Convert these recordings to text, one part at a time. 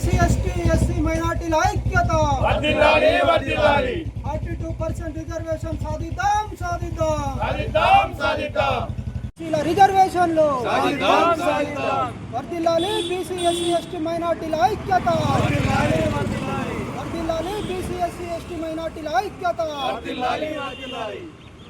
BC ST SC మైనార్టీల ఐక్యత వర్ధిల్లాలి వర్ధిల్లాలి ఫార్టీ టూ పర్సెంట్ రిజర్వేషన్ సాధిద్దాం సాధిద్దాం సాధిద్దాం సాధిద్దాం బీసీల రిజర్వేషన్లు సాధిద్దాం సాధిద్దాం వర్ధిల్లాలి బీసీ ఎస్సీ ఎస్టీ మైనార్టీల ఐక్యత వర్ధిల్లాలి బీసీ ఎస్సీ ఎస్టీ మైనార్టీల ఐక్యత వర్ధిల్లాలి వర్ధిల్లాలి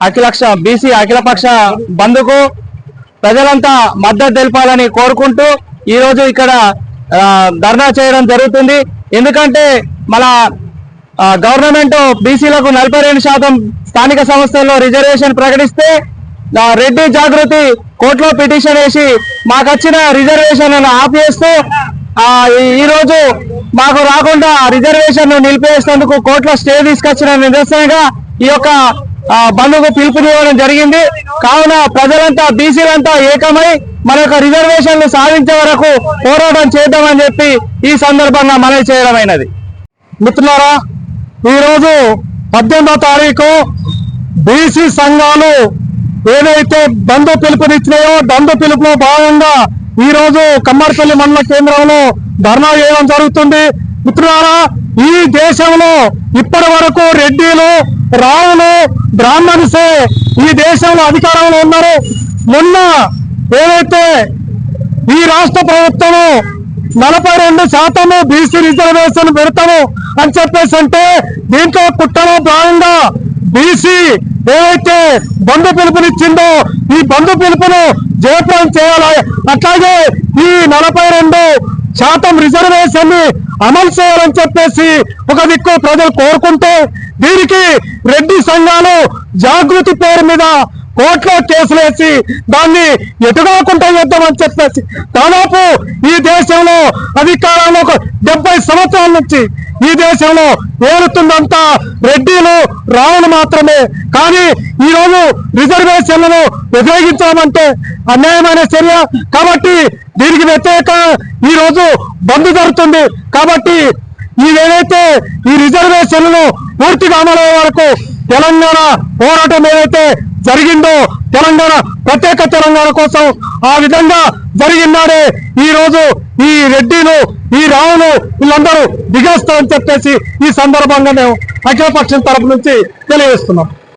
అఖిలక్ష బీసీ అఖిలపక్ష బంద్కు ప్రజలంతా మద్దతు తెలపాలని కోరుకుంటూ ఈరోజు ఇక్కడ ధర్నా చేయడం జరుగుతుంది. ఎందుకంటే మన గవర్నమెంట్ బీసీలకు నలభై రెండు శాతం స్థానిక సంస్థల్లో రిజర్వేషన్ ప్రకటిస్తే రెడ్డి జాగృతి కోర్టులో పిటిషన్ వేసి మాకు వచ్చిన రిజర్వేషన్ ఆపేస్తూ ఆ, మాకు రాకుండా రిజర్వేషన్ నిలిపేసినందుకు కోర్టులో స్టే తీసుకొచ్చిన నిదర్శనంగా ఈ యొక్క బంధుకు పిలుపునివ్వడం జరిగింది. కావున ప్రజలంతా బీసీలంతా ఏకమై మన యొక్క రిజర్వేషన్లు సాధించే వరకు పోరాటం చేద్దామని చెప్పి ఈ సందర్భంగా మనవి చేయడమైనది మిత్రులారా ఈరోజు పద్దెనిమిదో తారీఖు బీసీ సంఘాలు ఏదైతే బంధు పిలుపునిచ్చినాయో బంధు పిలుపులో భాగంగా ఈ రోజు కమ్మర్పల్లి మండల కేంద్రంలో ధర్నా చేయడం జరుగుతుంది. మిత్రులారా ఈ దేశంలో ఇప్పటి వరకు రెడ్డిలు రావులు బ్రాహ్మణ్సే ఈ దేశంలో అధికారంలో ఉన్నారు మొన్న ఏదైతే ఈ రాష్ట్ర ప్రభుత్వము నలభై రెండు శాతము బీసీ రిజర్వేషన్ పెడతాము అని చెప్పేసి అంటే దీంట్లో కుట్టలో భాగంగా బీసీ ఏదైతే బంధు పిలుపునిచ్చిందో ఈ బంధు పిలుపును జయప్రం చేయాలి. అట్లాగే ఈ నలభై రెండు శాతం రిజర్వేషన్ని అమలు చేయాలని చెప్పేసి ఒక దిక్కు ప్రజలు కోరుకుంటే దీనికి రెడ్డి సంఘాలు జాగృతి పేరు మీద కోర్టులో కేసులేసి దాన్ని ఎటుగాకుండా చేద్దామని చెప్పేసి దాదాపు ఈ దేశంలో అధికారంలో ఒక డెబ్బై సంవత్సరాల నుంచి ఈ దేశంలో ఏలుతుందంతా రెడ్డిలు రావులు మాత్రమే. కానీ ఈ రోజు రిజర్వేషన్లను వ్యతిరేకించామంటే అన్యాయమైన చర్య. కాబట్టి దీనికి వ్యతిరేక ఈ రోజు బంద్ జరుగుతుంది. కాబట్టి ఇవేదైతే ఈ రిజర్వేషన్లను పూర్తిగా అమలయ్యే వరకు తెలంగాణ పోరాటం ఏదైతే జరిగిందో తెలంగాణ ప్రత్యేక తెలంగాణ కోసం ఆ విధంగా జరిగినాడే ఈ రోజు ఈ రెడ్డిలు ఈ రావులు వీళ్ళందరూ దిగేస్తామని చెప్పేసి ఈ సందర్భంగా మేము అఖిలపక్షం తరపు నుంచి తెలియజేస్తున్నాం.